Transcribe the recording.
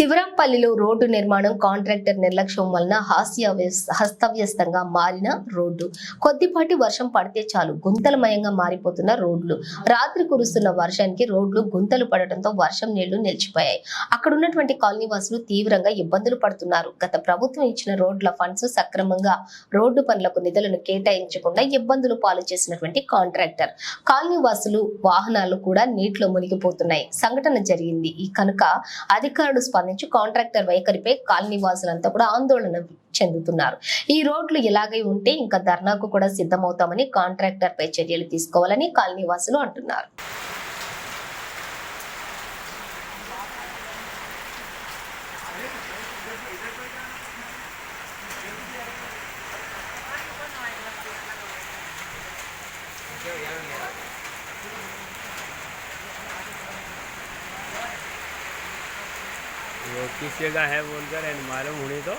శివరాంపల్లిలో road నిర్మాణం contractor నిర్లక్ష్యం వలన హాస్య హస్తవ్యస్తంగా మారిన రోడ్డు. కొద్దిపాటి వర్షం పడితే చాలు గుంతలమయంగా మారిపోతున్న రోడ్లు. రాత్రి కురుస్తున్న వర్షానికి రోడ్లు గుంతలు పడటంతో వర్షం నీళ్ళు నిలిచిపోయాయి. అక్కడ ఉన్నటువంటి కాలనీ వాసులు తీవ్రంగా ఇబ్బందులు పడుతున్నారు. గత ప్రభుత్వం ఇచ్చిన రోడ్ల ఫండ్స్ సక్రమంగా రోడ్డు పనులకు నిధులను కేటాయించకుండా ఇబ్బందులు పాలు చేసినటువంటి కాంట్రాక్టర్. కాలనీ వాసులు వాహనాలు కూడా నీటిలో మునిగిపోతున్నాయి. సంఘటన జరిగింది. ఈ కనుక అధికారులు సంబంధించి కాంట్రాక్టర్ వైఖరిపై కాలనీ వాసులంతా కూడా ఆందోళన చెందుతున్నారు. ఈ రోడ్లు ఇలాగే ఉంటే ఇంకా ధర్నాకు కూడా సిద్ధమవుతామని కాంట్రాక్టర్ పై చర్యలు తీసుకోవాలని కాలనీ వాసులు అంటున్నారు. वो किस जगह है बोलकर एंड मालूम होने तो